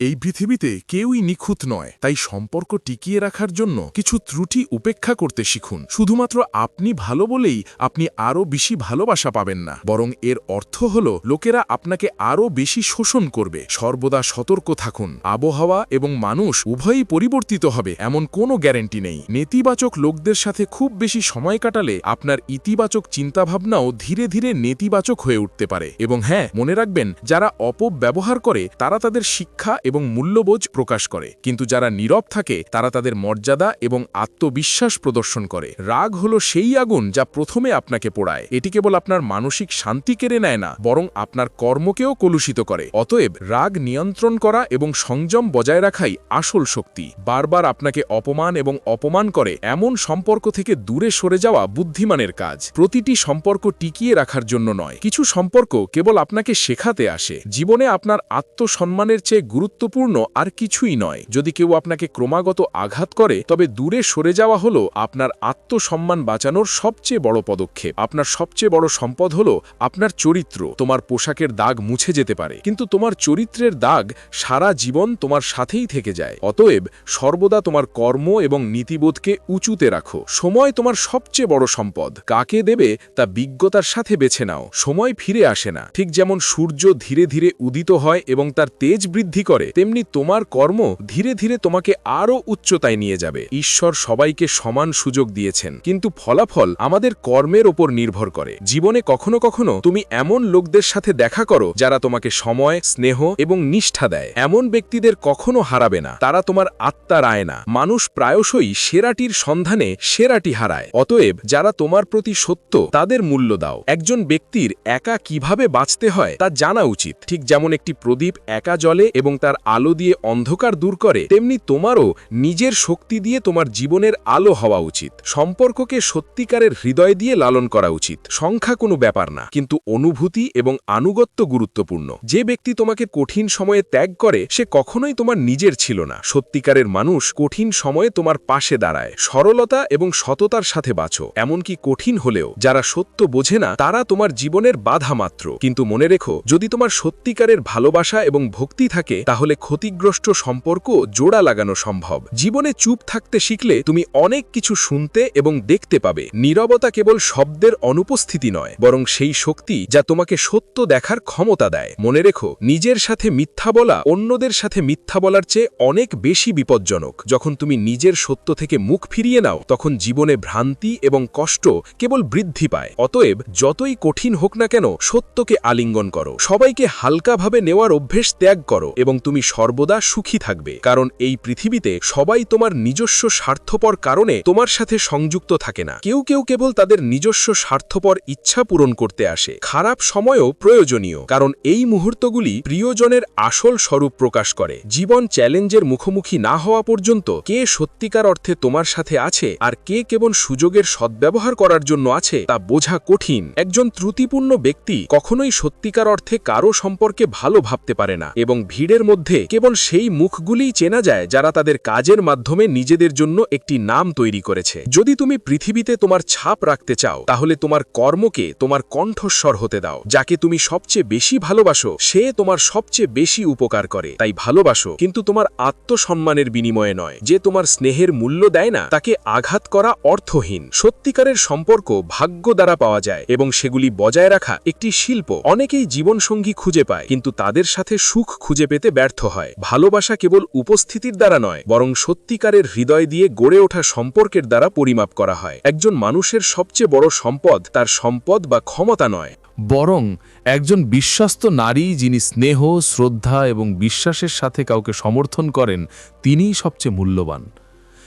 এই পৃথিবীতে কেউই নিখুঁত নয়, তাই সম্পর্ক টিকিয়ে রাখার জন্য কিছু ত্রুটি উপেক্ষা করতে শিখুন। শুধুমাত্র আপনি ভালো বলেই আপনি আরও বেশি ভালোবাসা পাবেন না, বরং এর অর্থ হল লোকেরা আপনাকে আরও বেশি শোষণ করবে। সর্বদা সতর্ক থাকুন। আবহাওয়া এবং মানুষ উভয়ই পরিবর্তিত হবে, এমন কোনো গ্যারেন্টি নেই। নেতিবাচক লোকদের সাথে খুব বেশি সময় কাটালে আপনার ইতিবাচক চিন্তাভাবনাও ধীরে ধীরে নেতিবাচক হয়ে উঠতে পারে। এবং হ্যাঁ মনে রাখবেন, যারা অপব্যবহার করে, তারা তাদের শিক্ষা এবং মূল্যবোধ প্রকাশ করে। কিন্তু যারা নীরব থাকে, তারা তাদের মর্যাদা এবং আত্মবিশ্বাস প্রদর্শন করে। রাগ হলো সেই আগুন যা প্রথমে আপনাকে পোড়ায়। এটি কেবল আপনার মানসিক শান্তি কেড়ে নেয় না, বরং আপনার কর্মকেও কলুষিত করে। অতএব রাগ নিয়ন্ত্রণ করা এবং সংযম বজায় রাখাই আসল শক্তি। বারবার আপনাকে অপমান এবং অপমান করে এমন সম্পর্ক থেকে দূরে সরে যাওয়া বুদ্ধিমানের কাজ। প্রতিটি সম্পর্ক টিকিয়ে রাখার জন্য নয়। কিছু সম্পর্ক কেবল আপনাকে শেখাতে আসে। জীবনে আপনার আত্মসম্মানের চেয়ে গুরুত্বপূর্ণ আর কিছুই নয়। যদি কেউ আপনাকে ক্রমাগত আঘাত করে, তবে দূরে সরে যাওয়া হলো আপনার আত্মসম্মান বাঁচানোর সবচেয়ে বড় পদক্ষেপ। আপনার সবচেয়ে বড় সম্পদ হলো আপনার চরিত্র। তোমার পোশাকের দাগ মুছে যেতে পারে, কিন্তু তোমার চরিত্রের দাগ সারা জীবন তোমার সাথেই থেকে যায়। অতএব সর্বদা তোমার কর্ম এবং নীতিবোধকে উঁচুতে রাখো। সময় তোমার সবচেয়ে বড় সম্পদ। কাকে দেবে তা বিজ্ঞতার সাথে বেছে নাও। সময় ফিরে আসে না। ঠিক যেমন সূর্য ধীরে ধীরে উদিত হয় এবং তার তেজ বৃদ্ধি করে তেমনি তোমার কর্ম ধীরে ধীরে তোমাকে আরও উচ্চতায় নিয়ে যাবে। ঈশ্বর সবাইকে সমান সুযোগ দিয়েছেন, কিন্তু ফলাফল আমাদের কর্মের ওপর নির্ভর করে। জীবনে কখনো কখনো তুমি এমন লোকদের সাথে দেখা করো যারা তোমাকে সময়, স্নেহ এবং নিষ্ঠা দেয়। এমন ব্যক্তিদের কখনো হারাবে না। তারা তোমার আত্মার আয় না। মানুষ প্রায়শই সেরাটির সন্ধানে সেরাটি হারায়। অতএব যারা তোমার প্রতি সত্য, তাদের মূল্য দাও। একজন ব্যক্তির একা কীভাবে বাঁচতে হয় তা জানা উচিত। ঠিক যেমন একটি প্রদীপ একা জলে এবং তার আলো দিয়ে অন্ধকার দূর করে, তেমনি তোমারও নিজের শক্তি দিয়ে তোমার জীবনের আলো হওয়া উচিত। সম্পর্ককে সত্যিকারের হৃদয় দিয়ে লালন করা উচিত। সংখ্যা কোনো ব্যাপার না, কিন্তু অনুভূতি এবং আনুগত্য গুরুত্বপূর্ণ। যে ব্যক্তি তোমাকে কঠিন সময়ে ত্যাগ করে, সে কখনোই তোমার নিজের ছিল না। সত্যিকারের মানুষ কঠিন সময়ে তোমার পাশে দাঁড়ায়। সরলতা এবং সততার সাথে বাঁচো। এমনকি কঠিন হলেও, যারা সত্য বোঝে না, তারা তোমার জীবনের বাধা মাত্র। কিন্তু মনে রেখো, যদি তোমার সত্যিকারের ভালোবাসা এবং ভক্তি থাকে, তাহলে ক্ষতিগ্রস্ত সম্পর্ক জোড়া লাগানো সম্ভব। জীবনে চুপ থাকতে শিখলে তুমি অনেক কিছু শুনতে এবং দেখতে পাবে। নীরবতা কেবল শব্দের অনুপস্থিতি নয়, বরং সেই শক্তি যা তোমাকে সত্য দেখার ক্ষমতা দেয়। মনে রেখো, নিজের সাথে মিথ্যা বলা অন্যদের সাথে মিথ্যা বলার চেয়ে অনেক বেশি বিপজ্জনক। যখন তুমি নিজের সত্য থেকে মুখ ফিরিয়ে নাও, তখন জীবনে ভ্রান্তি এবং কষ্ট কেবল বৃদ্ধি পায়। অতএব, যতই কঠিন হোক না কেন, সত্যকে আলিঙ্গন করো। সবাইকে হালকাভাবে নেওয়ার অভ্যেস ত্যাগ করো এবং তুমি সর্বদা সুখী থাকবে। কারণ এই পৃথিবীতে সবাই তোমার নিজস্ব স্বার্থপর কারণে তোমার সাথে সংযুক্ত থাকে না। কেউ কেউ কেবল তাদের নিজস্ব স্বার্থপর ইচ্ছা পূরণ করতে আসে। খারাপ সময়ও প্রয়োজনীয়, কারণ এই মুহূর্তগুলি প্রিয়জনের আসল স্বরূপ প্রকাশ করে। জীবন চ্যালেঞ্জের মুখোমুখি না হওয়া পর্যন্ত কে সত্যিকার অর্থে তোমার সাথে আছে আর কে কেবল সুযোগের সদ্ব্যবহার করার জন্য আছে তা বোঝা কঠিন। একজন ত্রুটিপূর্ণ ব্যক্তি কখনোই সত্যিকার অর্থে কারও সম্পর্কে ভালো ভাবতে পারে না এবং ভিড়ের মধ্যে কেবল সেই মুখগুলিই চেনা যায় যারা তাদের কাজের মাধ্যমে নিজেদের জন্য একটি নাম তৈরি করেছে। যদি তুমি পৃথিবীতে তোমার ছাপ রাখতে চাও, তাহলে তোমার কর্মকে তোমার কণ্ঠস্বর হতে দাও, যাকে তুমি সবচেয়ে বেশি ভালোবাসো, সে তোমার সবচেয়ে বেশি উপকার করে। তাই ভালোবাসো কিন্তু তোমার আত্মসম্মানের বিনিময়ে নয়। যে তোমার স্নেহের মূল্য দেয় না, তাকে আঘাত করা অর্থহীন। সত্যিকারের সম্পর্ক ভাগ্য দ্বারা পাওয়া যায় এবং সেগুলি বজায় রাখা একটি শিল্প। অনেকেই জীবনসঙ্গী খুঁজে পায়, কিন্তু তাদের সাথে সুখ খুঁজে পেতে ব্যর্থ হয়। ভালোবাসা কেবল উপস্থিতির দ্বারা নয়, বরং সত্যিকারের হৃদয় দিয়ে গড়ে ওঠা সম্পর্কের দ্বারা পরিমাপ করা হয়। একজন মানুষের সবচেয়ে বড় সম্পদ তার সম্পদ বা ক্ষমতা নয়। বরং একজন বিশ্বস্ত নারী যিনি স্নেহ, শ্রদ্ধা এবং বিশ্বাসের সাথে কাউকে সমর্থন করেন, তিনিই সবচেয়ে মূল্যবান।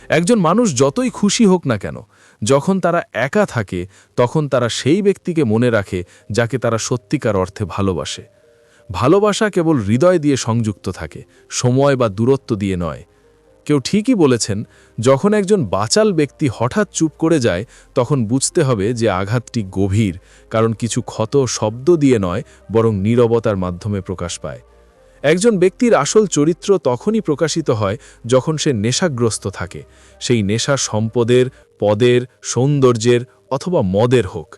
একজন মানুষ যতই খুশি হোক না কেন, যখন তারা একা থাকে, তখন তারা সেই ব্যক্তিকে মনে রাখে যাকে তারা সত্যিকার অর্থে ভালোবাসে। ভালোবাসা কেবল হৃদয় দিয়ে সংযুক্ত থাকে, সময় বা দূরত্ব দিয়ে নয়। কেউ ঠিকই বলেছেন, যখন একজন বাচাল ব্যক্তি হঠাৎ চুপ করে যায়, তখন বুঝতে হবে যে আঘাতটি গভীর, কারণ কিছু ক্ষত শব্দ দিয়ে নয়, বরং নীরবতার মাধ্যমে প্রকাশ পায়। একজন ব্যক্তির আসল চরিত্র তখনই প্রকাশিত হয়, যখন সে নেশাগ্রস্ত থাকে। সেই নেশা সম্পদের, পদের, সৌন্দর্যের অথবা মদের হোক।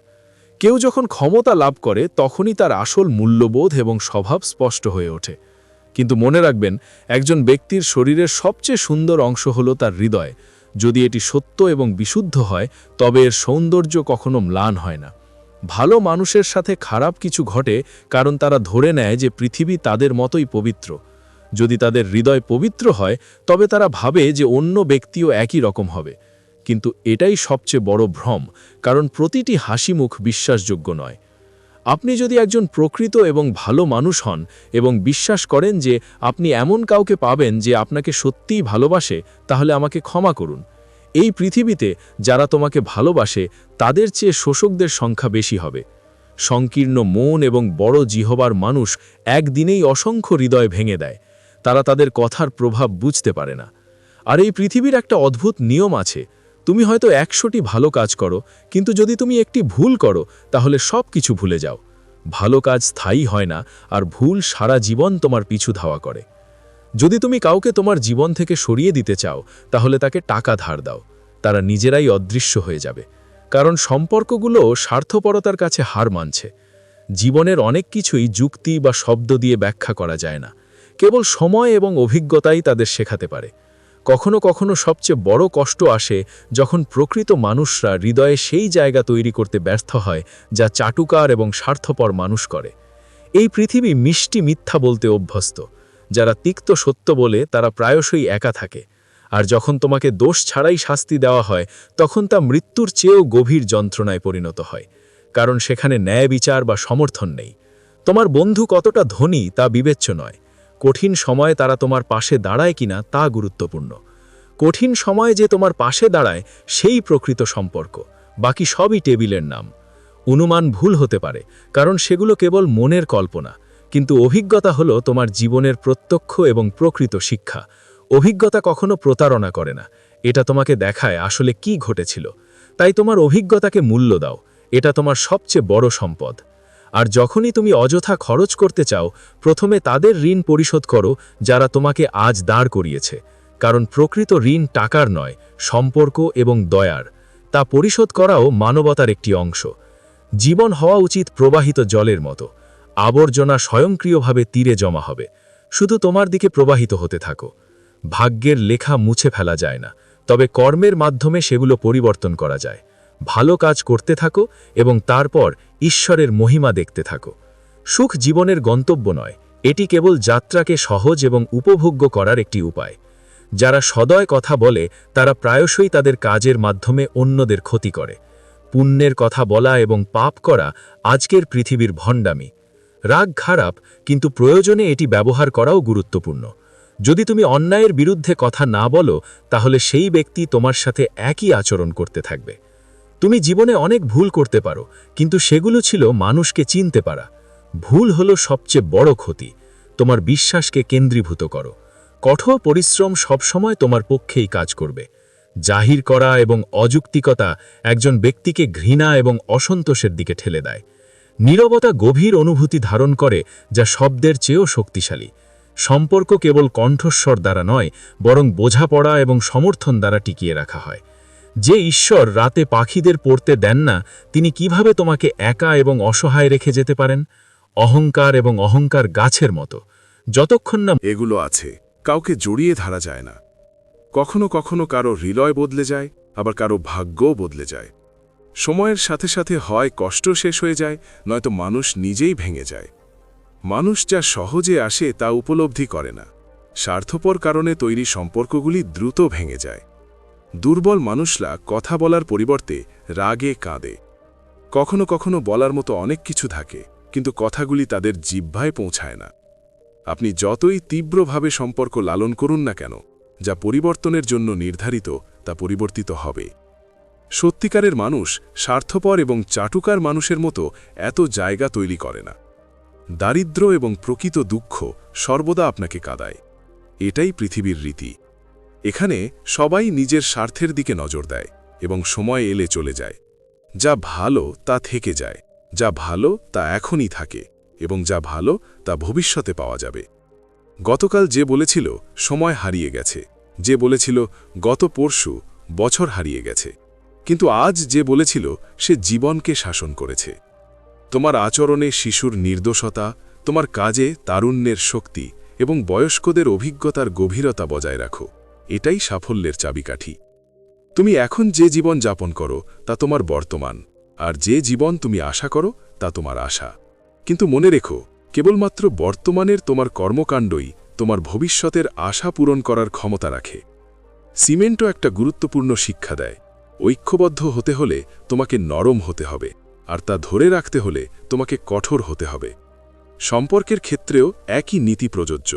কেউ যখন ক্ষমতা লাভ করে, তখনই তার আসল মূল্যবোধ এবং স্বভাব স্পষ্ট হয়ে ওঠে। কিন্তু মনে রাখবেন, একজন ব্যক্তির শরীরের সবচেয়ে সুন্দর অংশ হল তার হৃদয়। যদি এটি সত্য এবং বিশুদ্ধ হয়, তবে এর সৌন্দর্য কখনো ম্লান হয় না। ভালো মানুষের সাথে খারাপ কিছু ঘটে, কারণ তারা ধরে নেয় যে পৃথিবী তাদের মতোই পবিত্র। যদি তাদের হৃদয় পবিত্র হয়, তবে তারা ভাবে যে অন্য ব্যক্তিও একই রকম হবে। কিন্তু এটাই সবচেয়ে বড় ভ্রম, কারণ প্রতিটি হাসিমুখ বিশ্বাসযোগ্য নয়। আপনি যদি একজন প্রকৃত এবং ভালো মানুষ হন এবং বিশ্বাস করেন যে আপনি এমন কাউকে পাবেন যে আপনাকে সত্যিই ভালোবাসে, তাহলে আমাকে ক্ষমা করুন। এই পৃথিবীতে যারা তোমাকে ভালোবাসে, তাদের চেয়ে শোষকদের সংখ্যা বেশি হবে। সংকীর্ণ মন এবং বড় জিহবার মানুষ একদিনেই অসংখ্য হৃদয় ভেঙে দেয়। তারা তাদের কথার প্রভাব বুঝতে পারে না। আর এই পৃথিবীর একটা অদ্ভুত নিয়ম আছে। তুমি হয়তো একশোটি ভালো কাজ করো, কিন্তু যদি তুমি একটি ভুল করো, তাহলে সব কিছু ভুলে যাও। ভালো কাজ স্থায়ী হয় না, আর ভুল সারা জীবন তোমার পিছু ধাওয়া করে। যদি তুমি কাউকে তোমার জীবন থেকে সরিয়ে দিতে চাও, তাহলে তাকে টাকা ধার দাও। তারা নিজেরাই অদৃশ্য হয়ে যাবে। কারণ সম্পর্কগুলো স্বার্থপরতার কাছে হার মানছে। জীবনের অনেক কিছুই যুক্তি বা শব্দ দিয়ে ব্যাখ্যা করা যায় না। কেবল সময় এবং অভিজ্ঞতাই তাদের শেখাতে পারে। কখনো কখনো সবচেয়ে বড় কষ্ট আসে যখন প্রকৃত মানুষরা হৃদয়ে সেই জায়গা তৈরি করতে ব্যর্থ হয়, যা চাটুকার এবং স্বার্থপর মানুষ করে। এই পৃথিবী মিষ্টি মিথ্যা বলতে অভ্যস্ত। যারা তিক্ত সত্য বলে তারা প্রায়শই একা থাকে। আর যখন তোমাকে দোষ ছাড়াই শাস্তি দেওয়া হয়, তখন তা মৃত্যুর চেয়েও গভীর যন্ত্রণায় পরিণত হয়। কারণ সেখানে ন্যায় বিচার বা সমর্থন নেই। তোমার বন্ধু কতটা ধনী তা বিবেচ্য নয়। কঠিন সময়ে তারা তোমার পাশে দাঁড়ায় কিনা তা গুরুত্বপূর্ণ। কঠিন সময়ে যে তোমার পাশে দাঁড়ায়, সেই প্রকৃত সম্পর্ক। বাকি সবই টেবিলের নাম। অনুমান ভুল হতে পারে, কারণ সেগুলো কেবল মনের কল্পনা। কিন্তু অভিজ্ঞতা হলো তোমার জীবনের প্রত্যক্ষ এবং প্রকৃত শিক্ষা। অভিজ্ঞতা কখনো প্রতারণা করে না। এটা তোমাকে দেখায় আসলে কি ঘটেছিল। তাই তোমার অভিজ্ঞতাকে মূল্য দাও। এটা তোমার সবচেয়ে বড় সম্পদ। আর যখনই তুমি অযথা খরচ করতে চাও, প্রথমে তাদের ঋণ পরিশোধ করো, যারা তোমাকে আজ দাঁড় করিয়েছে। কারণ প্রকৃত ঋণ টাকার নয়, সম্পর্ক এবং দয়ার। তা পরিশোধ করাও মানবতার একটি অংশ। জীবন হওয়া উচিত প্রবাহিত জলের মতো। আবর্জনা স্বয়ংক্রিয়ভাবে তীরে জমা হবে। শুধু তোমার দিকে প্রবাহিত হতে থাকো। ভাগ্যের লেখা মুছে ফেলা যায় না। তবে কর্মের মাধ্যমে সেগুলো পরিবর্তন করা যায়। ভালো কাজ করতে থাকো এবং তারপর ঈশ্বরের মহিমা দেখতে থাকো। সুখ জীবনের গন্তব্য নয়, এটি কেবল যাত্রাকে সহজ এবং উপভোগ্য করার একটি উপায়। যারা সদয় কথা বলে, তারা প্রায়শই তাদের কাজের মাধ্যমে অন্যদের ক্ষতি করে। পুণ্যের কথা বলা এবং পাপ করা আজকের পৃথিবীর ভণ্ডামি। রাগ খারাপ, কিন্তু প্রয়োজনে এটি ব্যবহার করাও গুরুত্বপূর্ণ। যদি তুমি অন্যায়ের বিরুদ্ধে কথা না বলো, তাহলে সেই ব্যক্তি তোমার সাথে একই আচরণ করতে থাকবে। তুমি জীবনে অনেক ভুল করতে পারো, কিন্তু সেগুলো ছিল মানুষকে চিনতে পারা। ভুল হলো সবচেয়ে বড় ক্ষতি। তোমার বিশ্বাসকে কেন্দ্রীভূত করো। কঠোর পরিশ্রম সবসময় তোমার পক্ষেই কাজ করবে। জাহির করা এবং অযুক্তিকতা একজন ব্যক্তিকে ঘৃণা এবং অসন্তোষের দিকে ঠেলে দেয়। নীরবতা গভীর অনুভূতি ধারণ করে, যা শব্দের চেয়েও শক্তিশালী। সম্পর্ক কেবল কণ্ঠস্বর দ্বারা নয়, বরং বোঝাপড়া এবং সমর্থন দ্বারা টিকিয়ে রাখা হয়। যে ঈশ্বর রাতে পাখিদের পড়তে দেন না, তিনি কীভাবে তোমাকে একা এবং অসহায় রেখে যেতে পারেন? অহংকার এবং অহংকার গাছের মতো। যতক্ষণ না এগুলো আছে, কাউকে জড়িয়ে ধরা যায় না। কখনো কখনো কারও হৃদয় বদলে যায়, আবার কারও ভাগ্যও বদলে যায়। সময়ের সাথে সাথে হয়, কষ্ট শেষ হয়ে যায়, নয়তো মানুষ নিজেই ভেঙে যায়। মানুষ যা সহজে আসে, তা উপলব্ধি করে না। স্বার্থপর কারণে তৈরি সম্পর্কগুলি দ্রুত ভেঙে যায়। দুর্বল মানুষরা কথা বলার পরিবর্তে রাগে কাঁদে। কখনো কখনো বলার মতো অনেক কিছু থাকে, কিন্তু কথাগুলি তাদের জিহ্বায় পৌঁছায় না। আপনি যতই তীব্রভাবে সম্পর্ক লালন করুন না কেন, যা পরিবর্তনের জন্য নির্ধারিত, তা পরিবর্তিত হবে। সত্যিকারের মানুষ স্বার্থপর এবং চাটুকার মানুষের মতো এত জায়গা তৈরি করে না। দারিদ্র এবং প্রকৃত দুঃখ সর্বদা আপনাকে কাদায়। এটাই পৃথিবীর রীতি। এখানে সবাই নিজের স্বার্থের দিকে নজর দেয় এবং সময় এলে চলে যায়। যা ভালো তা থেকে যায়, যা ভালো তা এখনই থাকে এবং যা ভালো তা ভবিষ্যতে পাওয়া যাবে। গতকাল যে বলেছিল, সময় হারিয়ে গেছে। যে বলেছিল, গত পরশু বছর হারিয়ে গেছে। কিন্তু আজ যে বলেছিল, সে জীবনকে শাসন করেছে। তোমার আচরণে শিশুর নির্দোষতা, তোমার কাজে তারুণ্যের শক্তি এবং বয়স্কদের অভিজ্ঞতার গভীরতা বজায় রাখো। এটাই সাফল্যের চাবিকাঠি। তুমি এখন যে জীবন যাপন করো, তা তোমার বর্তমান, আর যে জীবন তুমি আশা করো, তা তোমার আশা। কিন্তু মনে রেখো, কেবলমাত্র বর্তমানের তোমার কর্মকাণ্ডই তোমার ভবিষ্যতের আশা পূরণ করার ক্ষমতা রাখে। সিমেন্টও একটা গুরুত্বপূর্ণ শিক্ষা দেয়। ঐক্যবদ্ধ হতে হলে তোমাকে নরম হতে হবে, আর তা ধরে রাখতে হলে তোমাকে কঠোর হতে হবে। সম্পর্কের ক্ষেত্রেও একই নীতি প্রযোজ্য।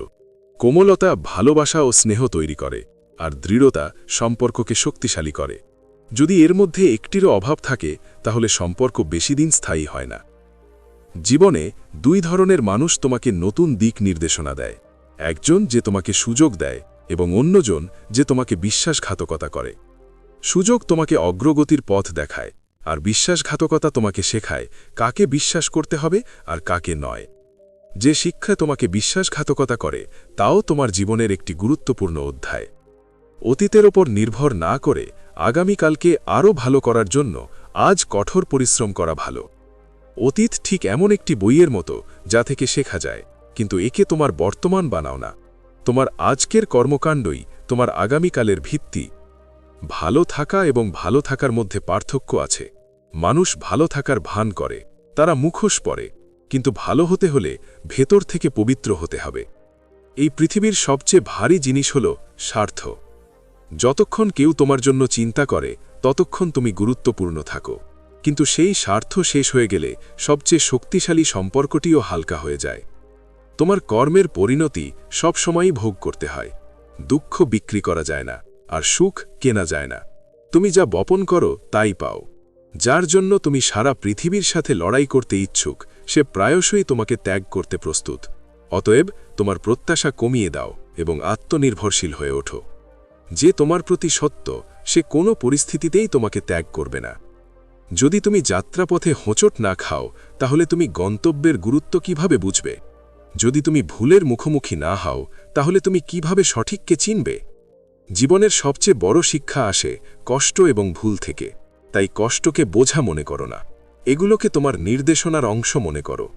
কোমলতা ভালোবাসা ও স্নেহ তৈরি করে। আর দৃঢ়তা সম্পর্ককে শক্তিশালী করে। যদি এর মধ্যে একটিরও অভাব থাকে, তাহলে সম্পর্ক বেশি দিন স্থায়ী হয় না। জীবনে দুই ধরনের মানুষ তোমাকে নতুন দিক নির্দেশনা দেয়। একজন যে তোমাকে সুযোগ দেয় এবং অন্যজন যে তোমাকে বিশ্বাসঘাতকতা করে। সুযোগ তোমাকে অগ্রগতির পথ দেখায়, আর বিশ্বাসঘাতকতা তোমাকে শেখায় কাকে বিশ্বাস করতে হবে আর কাকে নয়। যে শিক্ষা তোমাকে বিশ্বাসঘাতকতা করে, তাও তোমার জীবনের একটি গুরুত্বপূর্ণ অধ্যায়। অতীতের ওপর নির্ভর না করে আগামীকালকে আরও ভালো করার জন্য আজ কঠোর পরিশ্রম করা ভালো। অতীত ঠিক এমন একটি বইয়ের মতো যা থেকে শেখা যায়, কিন্তু একে তোমার বর্তমান বানাও না। তোমার আজকের কর্মকাণ্ডই তোমার আগামীকালের ভিত্তি। ভালো থাকা এবং ভালো থাকার মধ্যে পার্থক্য আছে। মানুষ ভালো থাকার ভান করে, তারা মুখোশ পরে, কিন্তু ভালো হতে হলে ভেতর থেকে পবিত্র হতে হবে। এই পৃথিবীর সবচেয়ে ভারী জিনিস হল স্বার্থ। যতক্ষণ কেউ তোমার জন্য চিন্তা করে, ততক্ষণ তুমি গুরুত্বপূর্ণ থাকো। কিন্তু সেই স্বার্থ শেষ হয়ে গেলে সবচেয়ে শক্তিশালী সম্পর্কটিও হালকা হয়ে যায়। তোমার কর্মের পরিণতি সবসময়ই ভোগ করতে হয়। দুঃখ বিক্রি করা যায় না, আর সুখ কেনা যায় না। তুমি যা বপন করো, তাই পাও। যার জন্য তুমি সারা পৃথিবীর সাথে লড়াই করতে ইচ্ছুক, সে প্রায়শই তোমাকে ত্যাগ করতে প্রস্তুত। অতএব তোমার প্রত্যাশা কমিয়ে দাও এবং আত্মনির্ভরশীল হয়ে ওঠো। যে তোমার প্রতি সত্য, সে কোনো পরিস্থিতিতেই তোমাকে ত্যাগ করবে না। যদি তুমি যাত্রাপথে হোঁচট না খাও, তাহলে তুমি গন্তব্যের গুরুত্ব কীভাবে বুঝবে? যদি তুমি ভুলের মুখোমুখি না হও, তাহলে তুমি কীভাবে সঠিককে চিনবে? জীবনের সবচেয়ে বড় শিক্ষা আসে কষ্ট এবং ভুল থেকে। তাই কষ্টকে বোঝা মনে করো না। এগুলোকে তোমার নির্দেশনার অংশ মনে করো।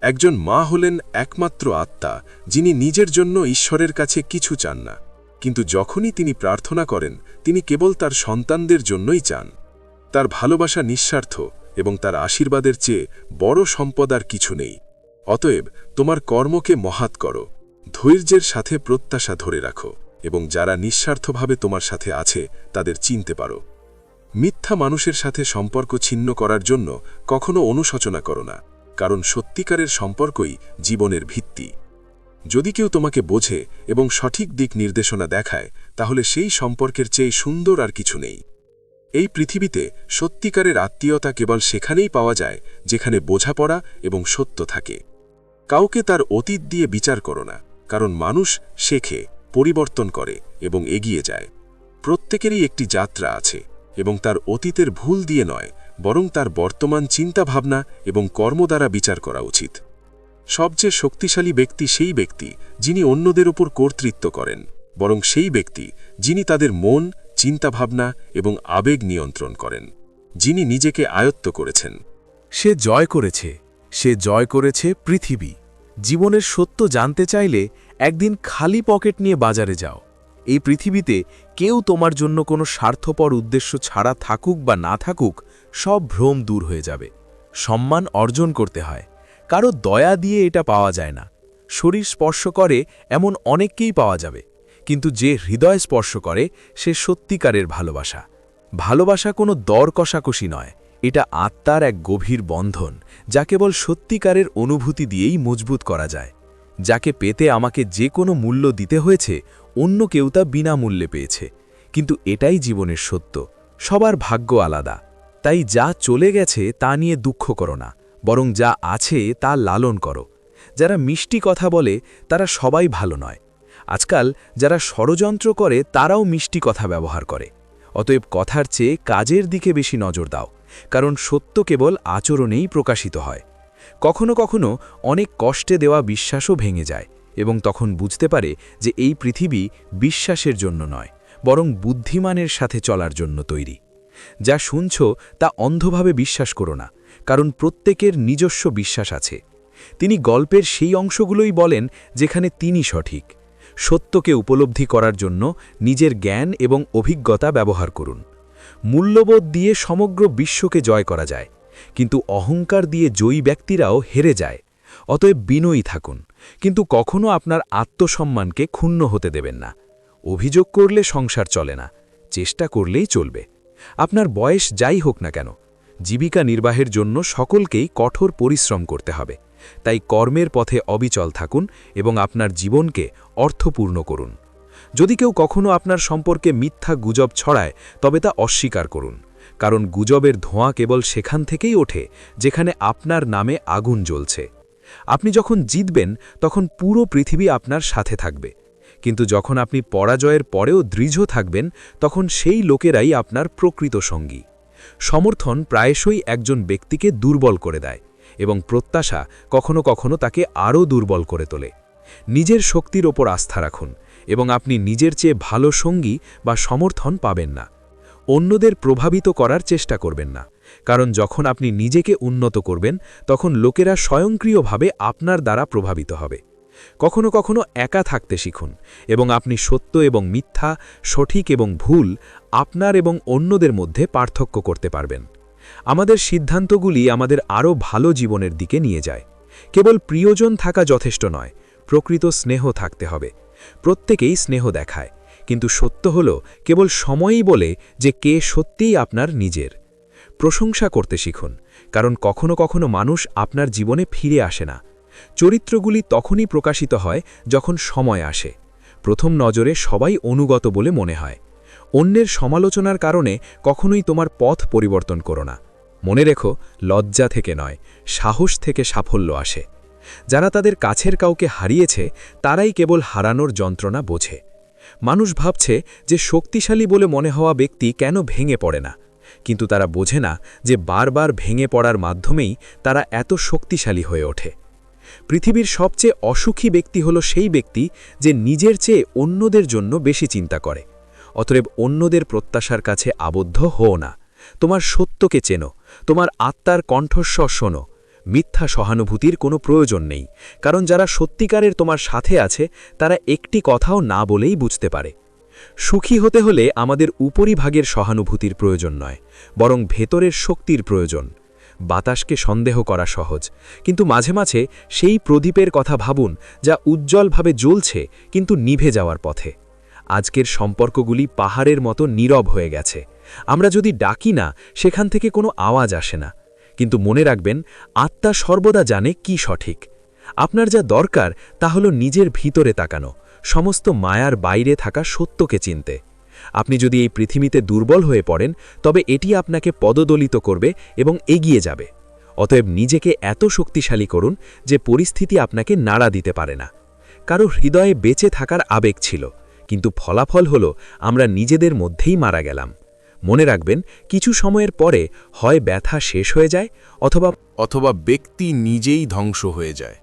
একজন মা হলেন একমাত্র আত্মা, যিনি নিজের জন্য ঈশ্বরের কাছে কিছু চান না। কিন্তু যখনই তিনি প্রার্থনা করেন, তিনি কেবল তার সন্তানদের জন্যই চান। তার ভালোবাসা নিঃস্বার্থ এবং তার আশীর্বাদের চেয়ে বড় সম্পদ আর কিছু নেই। অতএব তোমার কর্মকে মহাত করো, ধৈর্যের সাথে প্রত্যাশা ধরে রাখো এবং যারা নিঃস্বার্থভাবে তোমার সাথে আছে, তাদের চিনতে পারো। মিথ্যা মানুষের সাথে সম্পর্ক ছিন্ন করার জন্য কখনো অনুশোচনা করো না, কারণ সত্যিকারের সম্পর্কই জীবনের ভিত্তি। যদি কেউ তোমাকে বোঝে এবং সঠিক দিক নির্দেশনা দেখায়, তাহলে সেই সম্পর্কের চেয়ে সুন্দর আর কিছু নেই। এই পৃথিবীতে সত্যিকারের আত্মীয়তা কেবল সেখানেই পাওয়া যায় যেখানে বোঝাপড়া এবং সত্য থাকে। কাউকে তার অতীত দিয়ে বিচার করো না, কারণ মানুষ শেখে, পরিবর্তন করে এবং এগিয়ে যায়। প্রত্যেকেরই একটি যাত্রা আছে এবং তার অতীতের ভুল দিয়ে নয়, বরং তার বর্তমান চিন্তাভাবনা এবং কর্ম দ্বারা বিচার করা উচিত। সবচেয়ে শক্তিশালী ব্যক্তি সেই ব্যক্তি যিনি অন্যদের ওপর কর্তৃত্ব করেন, বরং সেই ব্যক্তি যিনি তাদের মন, চিন্তাভাবনা এবং আবেগ নিয়ন্ত্রণ করেন, যিনি নিজেকে আয়ত্ত করেছেন। সে জয় করেছে, সে জয় করেছে পৃথিবী। জীবনের সত্য জানতে চাইলে একদিন খালি পকেট নিয়ে বাজারে যাও। এই পৃথিবীতে কেউ তোমার জন্য কোনো স্বার্থপর উদ্দেশ্য ছাড়া থাকুক বা না থাকুক, সব ভ্রম দূর হয়ে যাবে। সম্মান অর্জন করতে হয়। কারও দয়া দিয়ে এটা পাওয়া যায় না। শরীর স্পর্শ করে এমন অনেককেই পাওয়া যাবে, কিন্তু যে হৃদয় স্পর্শ করে, সে সত্যিকারের ভালোবাসা। ভালোবাসা কোনো দর কষাকষি নয়, এটা আত্মার এক গভীর বন্ধন, যা কেবল সত্যিকারের অনুভূতি দিয়েই মজবুত করা যায়। যাকে পেতে আমাকে যে কোনো মূল্য দিতে হয়েছে, অন্য কেউ তা বিনামূল্যে পেয়েছে। কিন্তু এটাই জীবনের সত্য, সবার ভাগ্য আলাদা। তাই যা চলে গেছে তা নিয়ে দুঃখ করো না। বরং যা আছে তা লালন করো। যারা মিষ্টি কথা বলে, তারা সবাই ভালো নয়। আজকাল যারা ষড়যন্ত্র করে, তারাও মিষ্টি কথা ব্যবহার করে। অতএব কথার চেয়ে কাজের দিকে বেশি নজর দাও, কারণ সত্য কেবল আচরণেই প্রকাশিত হয়। কখনো কখনো অনেক কষ্টে দেওয়া বিশ্বাসও ভেঙে যায়, এবং তখন বুঝতে পারে যে এই পৃথিবী বিশ্বাসের জন্য নয়, বরং বুদ্ধিমানের সাথে চলার জন্য তৈরি। যা শুনছ, তা অন্ধভাবে বিশ্বাস করো না। কারণ প্রত্যেকের নিজস্ব বিশ্বাস আছে। তিনি গল্পের সেই অংশগুলোই বলেন যেখানে তিনি সঠিক। সত্যকে উপলব্ধি করার জন্য নিজের জ্ঞান এবং অভিজ্ঞতা ব্যবহার করুন। মূল্যবোধ দিয়ে সমগ্র বিশ্বকে জয় করা যায়, কিন্তু অহংকার দিয়ে জয়ী ব্যক্তিরাও হেরে যায়। অতএব বিনয়ী থাকুন, কিন্তু কখনো আপনার আত্মসম্মানকে ক্ষুণ্ণ হতে দেবেন না। অভিযোগ করলে সংসার চলে না, চেষ্টা করলেই চলবে। আপনার বয়স যাই হোক না কেন জীবিকা নির্বাহের জন্য সকলকেই কঠোর পরিশ্রম করতে হবে। তাই কর্মের পথে অবিচল থাকুন এবং আপনার জীবনকে অর্থপূর্ণ করুন। যদি কেউ কখনো আপনার সম্পর্কে মিথ্যা গুজব ছড়ায়, তবে তা অস্বীকার করুন। কারণ গুজবের ধোঁয়া কেবল সেখান থেকেই ওঠে যেখানে আপনার নামে আগুন জ্বলছে। আপনি যখন জিতবেন, তখন পুরো পৃথিবী আপনার সাথে থাকবে। কিন্তু যখন আপনি পরাজয়ের পরেও দৃঢ় থাকবেন, তখন সেই লোকেরাই আপনার প্রকৃত সঙ্গী। সমর্থন প্রায়শই একজন ব্যক্তিকে দুর্বল করে দেয় এবং প্রত্যাশা কখনো কখনো তাকে আরও দুর্বল করে তোলে। নিজের শক্তির ওপর আস্থা রাখুন এবং আপনি নিজের চেয়ে ভালো সঙ্গী বা সমর্থন পাবেন না। অন্যদের প্রভাবিত করার চেষ্টা করবেন না। কারণ যখন আপনি নিজেকে উন্নত করবেন, তখন লোকেরা স্বয়ংক্রিয়ভাবে আপনার দ্বারা প্রভাবিত হবে। কখনো কখনো একা থাকতে শিখুন এবং আপনি সত্য এবং মিথ্যা, সঠিক এবং ভুল, আপনার এবং অন্যদের মধ্যে পার্থক্য করতে পারবেন। আমাদের সিদ্ধান্তগুলি আমাদের আরও ভালো জীবনের দিকে নিয়ে যায়। কেবল প্রিয়জন থাকা যথেষ্ট নয়, প্রকৃত স্নেহ থাকতে হবে। প্রত্যেকেই স্নেহ দেখায়, কিন্তু সত্য হল কেবল সময়ই বলে যে কে সত্যিই আপনার নিজের। প্রশংসা করতে শিখুন, কারণ কখনো কখনো মানুষ আপনার জীবনে ফিরে আসে না। চরিত্রগুলি তখনই প্রকাশিত হয় যখন সময় আসে। প্রথম নজরে সবাই অনুগত বলে মনে হয়। অন্যের সমালোচনার কারণে কখনোই তোমার পথ পরিবর্তন করো না। মনে রেখো, লজ্জা থেকে নয়, সাহস থেকে সাফল্য আসে। যারা তাদের কাছের কাউকে হারিয়েছে, তারাই কেবল হারানোর যন্ত্রণা বোঝে। মানুষ ভাবছে যে শক্তিশালী বলে মনে হওয়া ব্যক্তি কেন ভেঙে পড়ে না। কিন্তু তারা বোঝে না যে বারবার ভেঙে পড়ার মাধ্যমেই তারা এত শক্তিশালী হয়ে ওঠে। পৃথিবীর সবচেয়ে অসুখী ব্যক্তি হল সেই ব্যক্তি যে নিজের চেয়ে অন্যদের জন্য বেশি চিন্তা করে। অতএব অন্যদের প্রত্যাশার কাছে আবদ্ধ হও না। তোমার সত্যকে চেনো, তোমার আত্মার কণ্ঠস্বর শোনো। মিথ্যা সহানুভূতির কোনো প্রয়োজন নেই, কারণ যারা সত্যিকারের তোমার সাথে আছে, তারা একটি কথাও না বলেই বুঝতে পারে। সুখী হতে হলে আমাদের উপরিভাগের সহানুভূতির প্রয়োজন নয়, বরং ভেতরের শক্তির প্রয়োজন। বাতাসকে সন্দেহ করা সহজ। কিন্তু মাঝে মাঝে সেই প্রদীপের কথা ভাবুন, যা উজ্জ্বলভাবে জ্বলছে, কিন্তু নিভে যাওয়ার পথে। আজকের সম্পর্কগুলি পাহাড়ের মতো নীরব হয়ে গেছে। আমরা যদি ডাকি না, সেখান থেকে কোনো আওয়াজ আসে না। কিন্তু মনে রাখবেন, আত্মা সর্বদা জানে কি সঠিক। আপনার যা দরকার, তা হল নিজের ভিতরে তাকানো, সমস্ত মায়ার বাইরে থাকা সত্যকে চিনতে। আপনি যদি এই পৃথিবীতে দুর্বল হয়ে পড়েন, তবে এটি আপনাকে পদদলিত করবে এবং এগিয়ে যাবে। অতএব নিজেকে এত শক্তিশালী করুন যে পরিস্থিতি আপনাকে নাড়া দিতে পারে না। কারও হৃদয়ে বেঁচে থাকার আবেগ ছিল, কিন্তু ফলাফল হল আমরা নিজেদের মধ্যেই মারা গেলাম। মনে রাখবেন, কিছু সময়ের পরে হয় ব্যথা শেষ হয়ে যায় অথবা অথবা ব্যক্তি নিজেই ধ্বংস হয়ে যায়।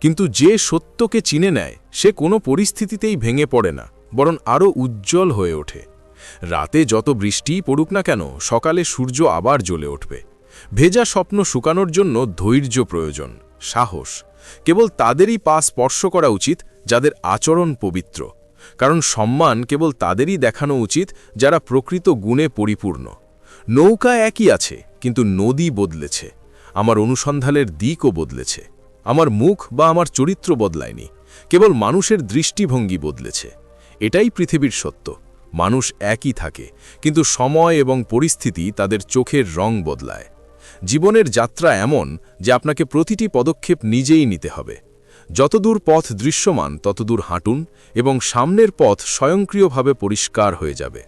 কিন্তু যে সত্যকে চিনে নেয়, সে কোনো পরিস্থিতিতেই ভেঙে পড়ে না। বরং আরও উজ্জ্বল হয়ে ওঠে। রাতে যত বৃষ্টিই পড়ুক না কেন, সকালে সূর্য আবার জ্বলে উঠবে। ভেজা স্বপ্ন শুকানোর জন্য ধৈর্য প্রয়োজন, সাহস। কেবল তাদেরই পা স্পর্শ করা উচিত, যাদের আচরণ পবিত্র। কারণ সম্মান কেবল তাদেরই দেখানো উচিত, যারা প্রকৃত গুণে পরিপূর্ণ। নৌকা একই আছে, কিন্তু নদী বদলেছে। আমার অনুসন্ধানের দিকও বদলেছে। আমার মুখ বা আমার চরিত্র বদলায়নি। কেবল মানুষের দৃষ্টিভঙ্গি বদলেছে। এটাই পৃথিবীর সত্য। মানুষ একই থাকে, কিন্তু সময় এবং পরিস্থিতি তাদের চোখের রং বদলায়। জীবনের যাত্রা এমন যে আপনাকে প্রতিটি পদক্ষেপ নিজেই নিতে হবে। যতদূর পথ দৃশ্যমান, ততদূর হাঁটুন এবং সামনের পথ স্বয়ংক্রিয়ভাবে পরিষ্কার হয়ে যাবে।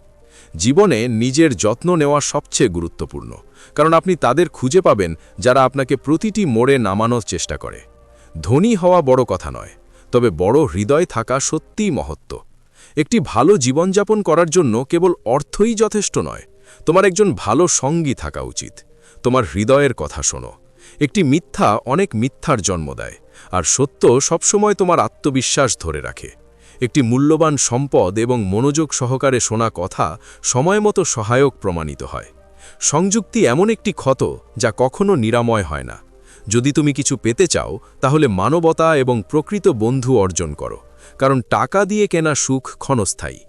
জীবনে নিজের যত্ন নেওয়া সবচেয়ে গুরুত্বপূর্ণ, কারণ আপনি তাদের খুঁজে পাবেন যারা আপনাকে প্রতিটি মোড়ে নামানোর চেষ্টা করে। ধনী হওয়া বড় কথা নয়, তবে বড় হৃদয় থাকা সত্যিই মহত্ব। একটি ভালো জীবনযাপন করার জন্য কেবল অর্থই যথেষ্ট নয়। তোমার একজন ভালো সঙ্গী থাকা উচিত। তোমার হৃদয়ের কথা শোনো। একটি মিথ্যা অনেক মিথ্যার জন্ম দেয়, আর সত্য সবসময় তোমার আত্মবিশ্বাস ধরে রাখে। একটি মূল্যবান সম্পদ এবং মনোযোগ সহকারে শোনা কথা সময় মতো সহায়ক প্রমাণিত হয়। সংযুক্তি এমন একটি ক্ষত যা কখনো নিরাময় হয় না। যদি তুমি কিছু পেতে চাও, তাহলে মানবতা এবং প্রকৃত বন্ধু অর্জন করো। কারণ টাকা দিয়ে কেনা সুখ ক্ষণস্থায়ী।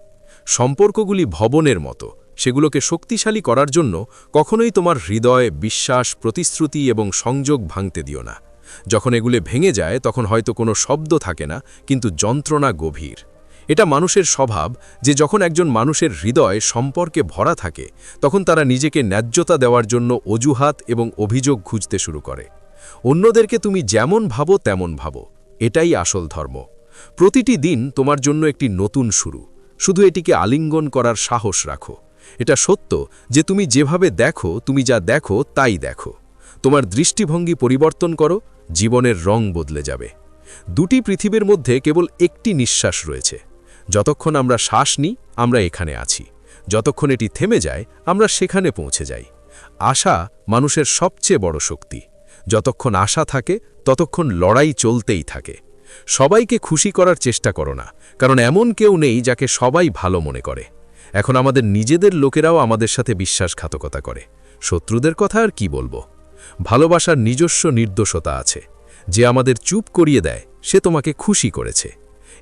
সম্পর্কগুলি ভবনের মতো, সেগুলোকে শক্তিশালী করার জন্য কখনোই তোমার হৃদয় বিশ্বাস, প্রতিশ্রুতি এবং সংযোগ ভাঙতে দিও না। যখন এগুলো ভেঙে যায়, তখন হয়তো কোনো শব্দ থাকে না, কিন্তু যন্ত্রণা গভীর। এটা মানুষের স্বভাব যে যখন একজন মানুষের হৃদয় সম্পর্কে ভরা থাকে, তখন তারা নিজেকে ন্যায্যতা দেওয়ার জন্য অজুহাত এবং অভিযোগ খুঁজতে শুরু করে। অন্যদেরকে তুমি যেমন ভাবো, তেমন ভাবো। এটাই আসল ধর্ম। প্রতিটি দিন তোমার জন্য একটি নতুন শুরু। শুধু এটিকে আলিঙ্গন করার সাহস রাখো। এটা সত্য যে তুমি যেভাবে দেখো, তুমি যা দেখো, তাই দেখো। তোমার দৃষ্টিভঙ্গি পরিবর্তন করো, জীবনের রং বদলে যাবে। দুটি পৃথিবীর মধ্যে কেবল একটি নিঃশ্বাস রয়েছে। যতক্ষণ আমরা শ্বাস নিই, আমরা এখানে আছি। যতক্ষণ এটি থেমে যায়, আমরা সেখানে পৌঁছে যাই। আশা মানুষের সবচেয়ে বড় শক্তি। যতক্ষণ আশা থাকে, ততক্ষণ লড়াই চলতেই থাকে। সবাইকে খুশি করার চেষ্টা করো না, কারণ এমন কেউ নেই যাকে সবাই ভালো মনে করে। এখন আমাদের নিজেদের লোকেরাও আমাদের সাথে বিশ্বাসঘাতকতা করে। শত্রুদের কথা আর কি বলব? ভালোবাসার নিজস্ব নির্দোষতা আছে। যে আমাদের চুপ করিয়ে দেয়, সে তোমাকে খুশি করেছে।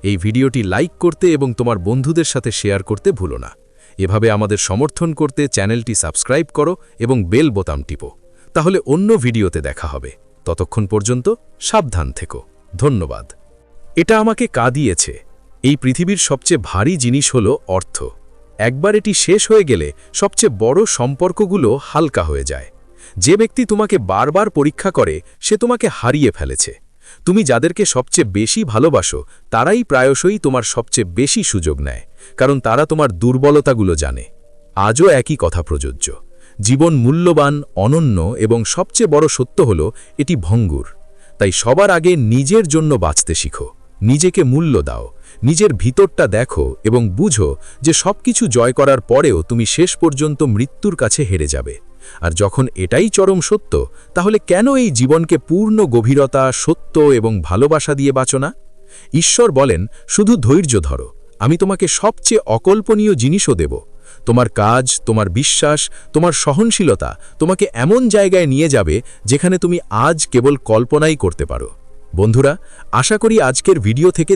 এই ভিডিওটি লাইক করতে এবং তোমার বন্ধুদের সাথে শেয়ার করতে ভুলো না। এভাবে আমাদের সমর্থন করতে চ্যানেলটি সাবস্ক্রাইব করো এবং বেল বোতাম টিপো। তাহলে অন্য ভিডিওতে দেখা হবে। ততক্ষণ পর্যন্ত সাবধান থেকো। ধন্যবাদ। এটা আমাকে কাঁদিয়েছে। এই পৃথিবীর সবচেয়ে ভারী জিনিস হল অর্থ। একবার এটি শেষ হয়ে গেলে সবচেয়ে বড় সম্পর্কগুলো হালকা হয়ে যায়। যে ব্যক্তি তোমাকে বারবার পরীক্ষা করে, সে তোমাকে হারিয়ে ফেলেছে। তুমি যাদেরকে সবচেয়ে বেশি ভালোবাসো, তারাই প্রায়শই তোমার সবচেয়ে বেশি সুযোগ নেয়, কারণ তারা তোমার দুর্বলতাগুলো জানে। আজও একই কথা প্রযোজ্য। জীবন মূল্যবান, অনন্য এবং সবচেয়ে বড় সত্য হল, এটি ভঙ্গুর। তাই সবার আগে নিজের জন্য বাঁচতে শিখো। নিজেকে মূল্য দাও, নিজের ভিতরটা দেখো এবং বুঝো যে সবকিছু জয় করার পরেও তুমি শেষ পর্যন্ত মৃত্যুর কাছে হেরে যাবে। আর যখন এটাই চরম সত্য, তাহলে কেন এই জীবনকে পূর্ণ গভীরতা, সত্য এবং ভালোবাসা দিয়ে বাঁচো না? ঈশ্বর বলেন, শুধু ধৈর্য ধরো। আমি তোমাকে সবচেয়ে অকল্পনীয় জিনিসও দেব। তোমার কাজ, তোমার বিশ্বাস, তোমার সহনশীলতা তোমাকে এমন জায়গায় নিয়ে যাবে যেখানে তুমি আজ কেবল কল্পনাই করতে পারো। বন্ধুরা আশা করি আজকের ভিডিও থেকে